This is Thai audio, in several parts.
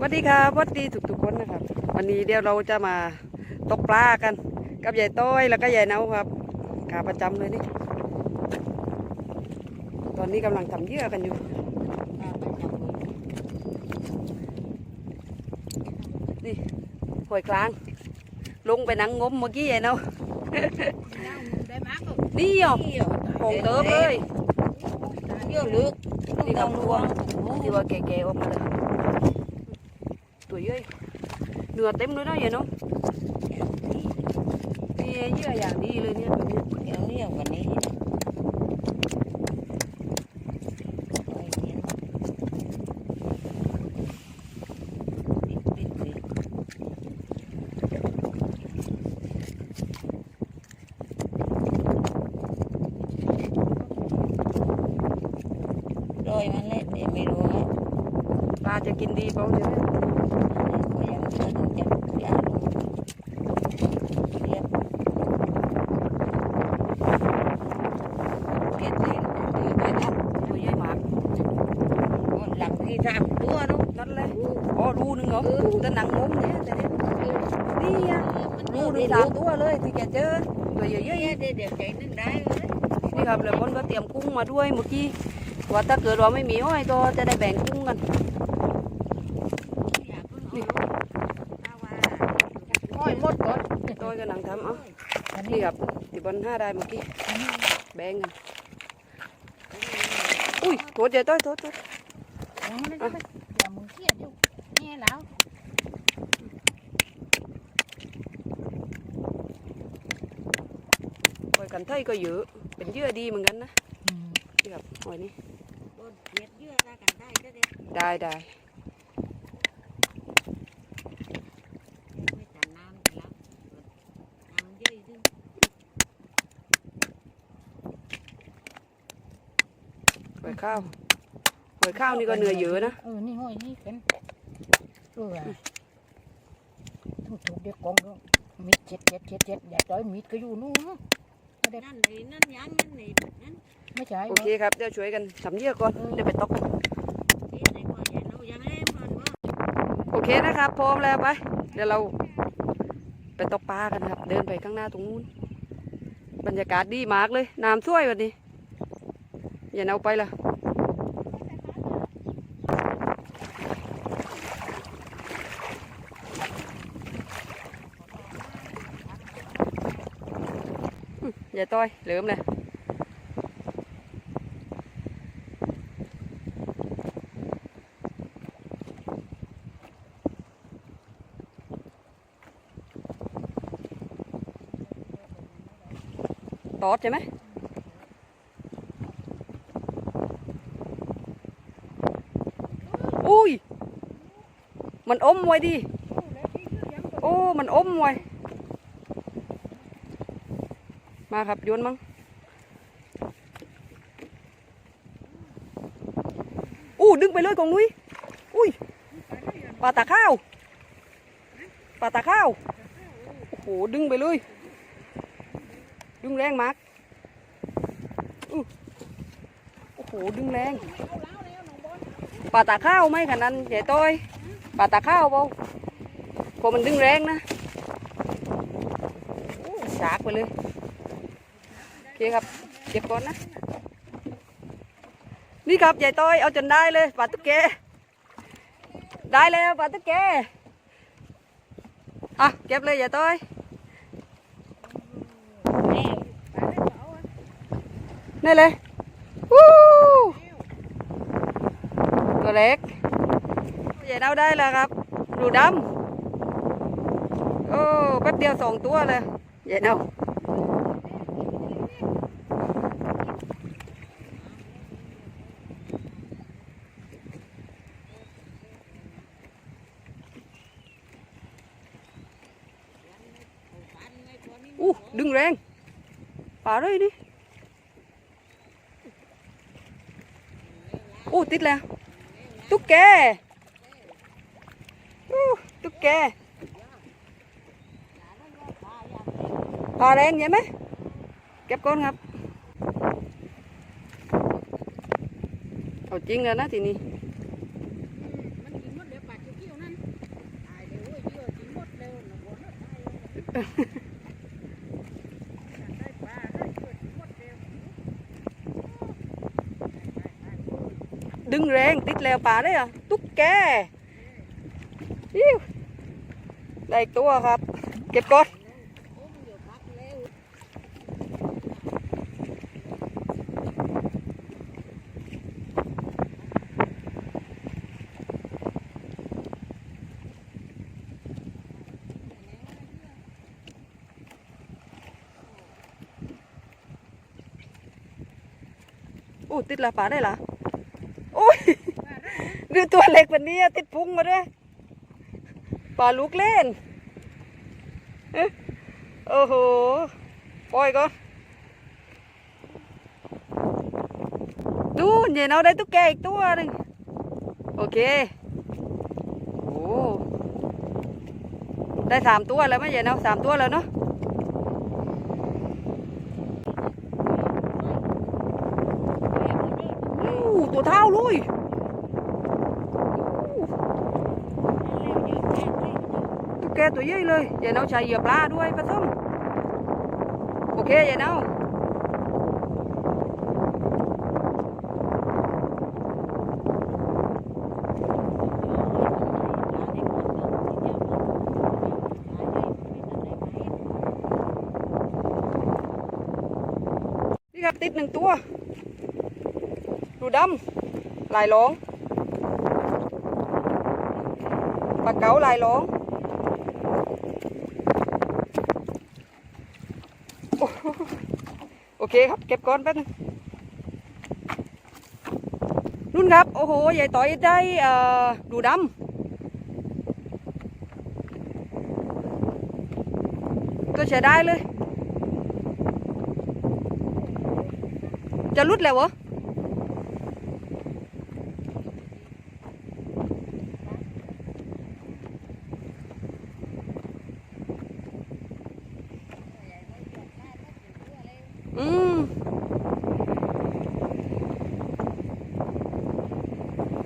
สวัสดีครับสวัสดีทุกทุกๆคนนะครับ วันนี้เดี๋ยวเราจะมาตกปลากัน กับยายต้อยแล้วก็ยายเนาครับขาประจำเลยนี่ ตอนนี้กำลังทำเหยื่อกันอยู่ นี่หอยกลาง ลงไปนั่งงมเมื่อกี้ยายเนาได้มากก็นี่อะของเติมเลยเยอะลึกนี่ครับตัวที่ว่าแก่ๆออกมาเลย ตัวเย้ยเนื้อเต็มเลยเนาะยายเนานี่เหยื่ออย่างดีเลยเนี่ยตัวเนี้ย เดี๋ยวเรียกวันนี้โดยมันเล่นเนี่ยไม่รู้นะ ปลาจะกินดีเปล่าใช่ไหม ก็ยังไม่ถึงจะยาลูเรียบเก็บเลยถือไปนะ ตัวเย้ยหมาก หลังที่สามตัวเนาะนั่นเลยอ๋อรูนึงเหรอแต่หนังงมเนี่ยแต่เนี่ยนี่อะรูนึงสามตัวเลยที่แกเจอตัวเยอะเยอะๆเดี๋ยวเดี๋ยวใจนึงได้เลยๆนี่ครับแล้วคนก็เตรียมกุ้งมาด้วยเมื่อกี้ว่าถ้าเกิดว่าไม่มีอ้อยตัวจะได้แบ่งกุ้งกันนี่อ้อยหมดก่อนตัวกำลังทำเอะนี่ครับที่บนห้าได้เมื่อกี้แบ่งกันอุ้ยโทษเดี๋ยวต้อย อย่ามึงเครียดอยู่นี่แล้วหอยกันไทยก็เยอะ เป็นเยื่อดีเหมือนกันนะนี่ครับหอยนี่เย็ดเยื่อได้กันได้ก็ได้ได้ได้ไม่ตันน้ำแล้วน้ำเยอะด้วยหอยข้าว อยข้าวนี่ก็เนื้อเยอะนะเออนี่ห้อยนี่เป็นเออถูกถูกเด็กกองก็มีดเจ็ดเจ็ดเจ็ดเจ็ดอย่าต่อยมีดก็อยู่นู่นนะไม่ได้นั่นนี่นั่นยังนั่นนี่นั่นไม่ใช่โอเคครับเดี๋ยวช่วยกันทำเหยื่อก่อนเดี๋ยวไปตกกันที่ไหนกว่าอย่าเรายังเล่นมันว่าโอเคนะครับพร้อมแล้วไป เดี๋ยวเราไปตกปลากันครับ เดินไปข้างหน้าตรงนู้นบรรยากาศดีมากเลยน้ำช่วยวันนี้อย่าเอาไปละ อืมอย่าต้อยเหลืมเลยตอดใช่ไหมอุ้ย มันอมไว้ดิ โอ้ มันอมไว้ มาครับโยนมั้งอู้ดึงไปเลยของนุ้ยอุ้ยปลาตาข้าวปลาตาข้าวโอ้โหดึงไปเลย ดึงแรงมากโอ้โหดึงแรงปลาตาข้าวไหมขนาดนั้นใหญ่ต้อยปลาตาข้าวเปล่าพอมันดึงแรงนะสากไปเลย เคครับ เก็บก่อนนะ นี่ครับยายต้อยเอาจนได้เลยปลาตุ๊กแก ได้แล้วปลาตุ๊กแก อะเก็บเลยยายต้อยนี่เลยวู้ตัวเล็กยายเอาได้แล้วครับ ดูดำโอ้แป๊บเดียวสองตัวเลยยายเอา อู้ดึงแรงป่าเลยนี่อู้ติดแล้ว ตุ๊กแกอู้ตุ๊กแกป่าแรงใช่ไหมเก็บก้นครับ เอาจริงเลยนะทีนี้ ติดแล้วป่าได้อะตุ๊กแกอิ้วได้อีกตัวครับ เก็บก่อนโอ้ติดละป่าได้ละโอ้ย ดูตัวเล็กวันนี้ติดพุงมาด้วยปลาลูกเล่นเอ๊ะโอ้โห ปล่อยก่อน ดูเย็นเอาได้ตุ๊กแกอีกตัวหนึ่งโอเค โอ้ได้สามตัวแล้วไหมเย็นเอาสามตัวแล้วเนาะตัวเท่าลุย ตัวใหญ่เลยเย็นเอาใช้เหยื่อปลาด้วยผสมโอเคเย็นเอานี่ครับติดหนึ่งตัวดูดำลายหลงปลาเก๋าลายหลงโอ้โหโอ เคครับเก็บก่อนแป๊บนึงนุ่นครับ โอ้โหใหญ่ต่อยได้ดูดำตัวใช้ได้เลย จะรุดแล้วเหรอม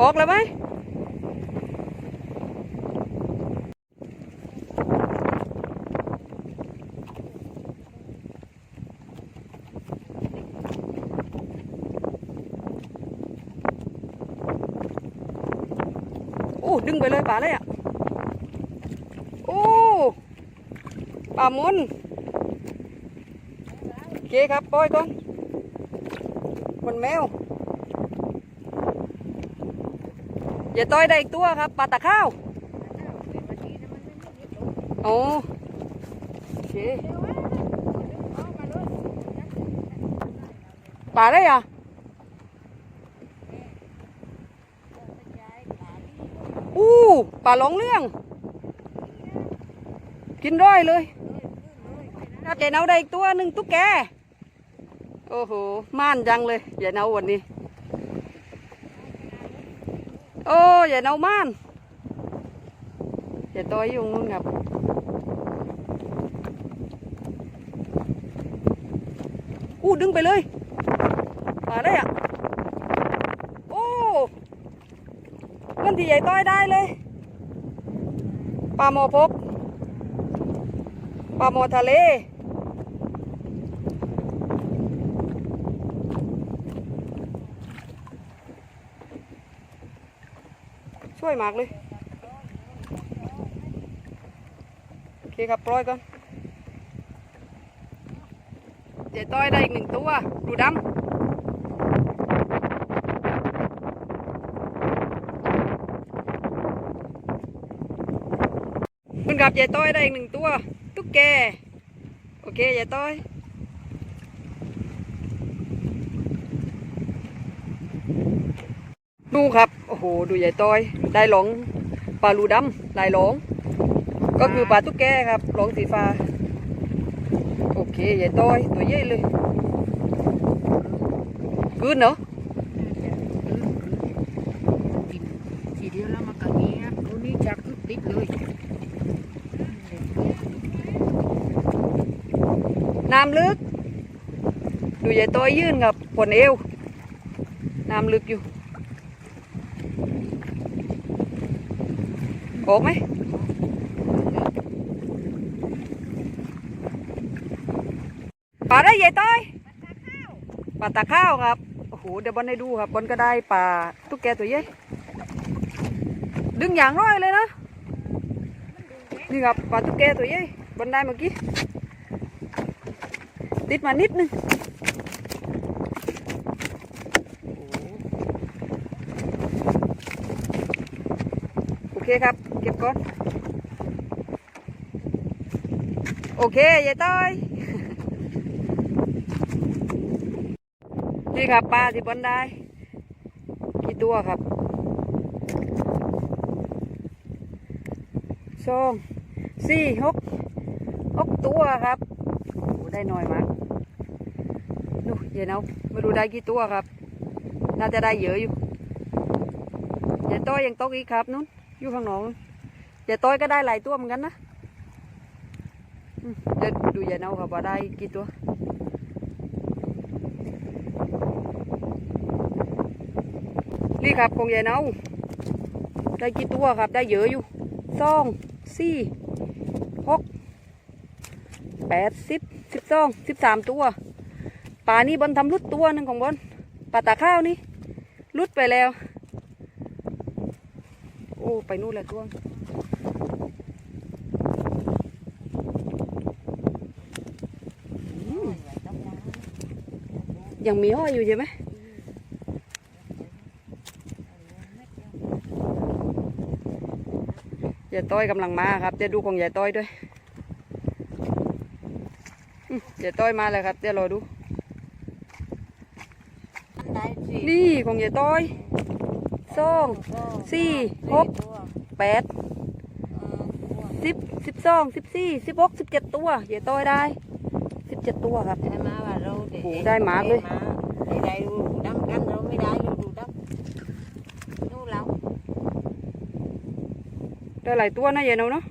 ออกแล้วไหมโอ้ดึงไปเลยป่าเลยอะ โอ้ป่ามนโอเคครับปล่อยก่อนมันแมว อย่าต้อยได้อีกตัวครับปลาตะข้าวโอ้โอเคปลาได้อะอู้ปลาหลงเรื่อง กินร้อยเลยครับยายเนาได้อีกตัวหนึ่งตุ๊กแก โอ้โห ม่านจังเลยยายเนาวันนี้ โอ้ยายเนาม่านยายต้อยอยุ่งนู่นครับอู้ดึงไปเลยมาได้อะโอ้มันที่ใหญ่ต้อยได้เลยปลาโมพกปลาโมทะเล วยมากเลย โอเคครับปล่อยก่อนเดี๋ยวต้อยได้อีกหนึ่งตัว ดูดำคุณกับยายต้อยได้อีกหนึ่งตัว ตุ๊กแก โอเคยายต้อย ดูครับ โอ้โห ดูใหญ่ต้อย ได้หลงปลาลูดำลายหลง ก็คือปลาตุ๊กแกครับหลงสีฟ้า โอเค ใหญ่ต้อย ตัวใหญ่เลยคืนเนาะกินทีเดียวแล้วมันก็เงี้ยตัวนี้จะคือติดเลยน้ำลึก ดูใหญ่ต้อยยื่นครับผลเอว น้ำลึกอยู่ ออกไหมปลาได้ใหญ่ต้อยปลาตาข้าวครับ โอ้โห เดี๋ยวบอลให้ดูครับบอลก็ได้ปลาตุ๊กแกตัวใหญ่ ดึงอย่างร้อยเลยนะ นี่ครับปลาตุ๊กแกตัวใหญ่บอลได้เมื่อกี้ ติดมานิดนึงโอเคครับ เก็บก่อนโอเคยายต้อยนี่ครับปลาที่บนได้กี่ตัวครับสองสี่หกหกตัวครับโอ้ได้น้อยมากดูเย็นเอาไม่รู้ได้กี่ตัวครับ น่าจะได้เยอะอยู่ยายต้อยยังตกอีกครับนู้นอยู่ข้างนอก ยายต้อยก็ได้หลายตัวเหมือนกันนะเดี๋ยวดูยายเนาครับว่าได้กี่ตัวนี่ครับของยายเนาได้กี่ตัวครับ ได้เยอะอยู่สองสี่หกแปดสิบสิบสองสิบสามตัวปลานี่บนทำรุดตัวหนึ่งของบนปลาตาข้าวนี่รุดไปแล้ว โอ้ ไปนู่นแล้วตัว ยังมีห้อยอยู่ใช่ไหมยายต้อยกำลังมาครับเดี๋ยวดูของยายต้อยด้วยยายต้อยมาเลยครับเดี๋ยวรอดู นี่ของยายต้อยสองสี่หกแปดสิบสิบสองสิบสี่สิบหกสิบเจ็ดตัวยายต้อยได้สิบเจ็ดตัวครับ ได้มาว่าเราโอ้โหได้หมาเลยได้ได้ดูดำกันเราไม่ได้เราดูดำดูเรา ได้หลายตัวนะยายเนาเนาะ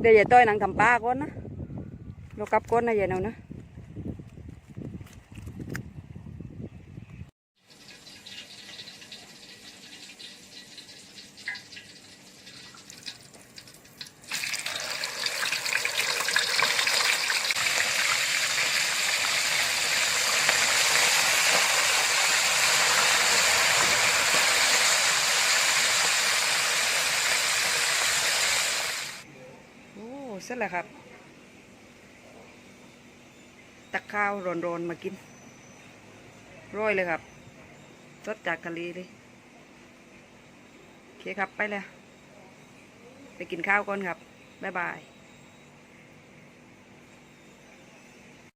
เดี๋ยวยายต้อยนั่งทำปลาก่อนนะเรากลับก่อนนะยายเนานะ โอ้เสร็จแล้วครับ ตักข้าวร้อนๆมากินร้อยเลยครับสดจากทะเลเลยโอเคครับไปเลยไปกินข้าวก่อนครับ บ๊ายบาย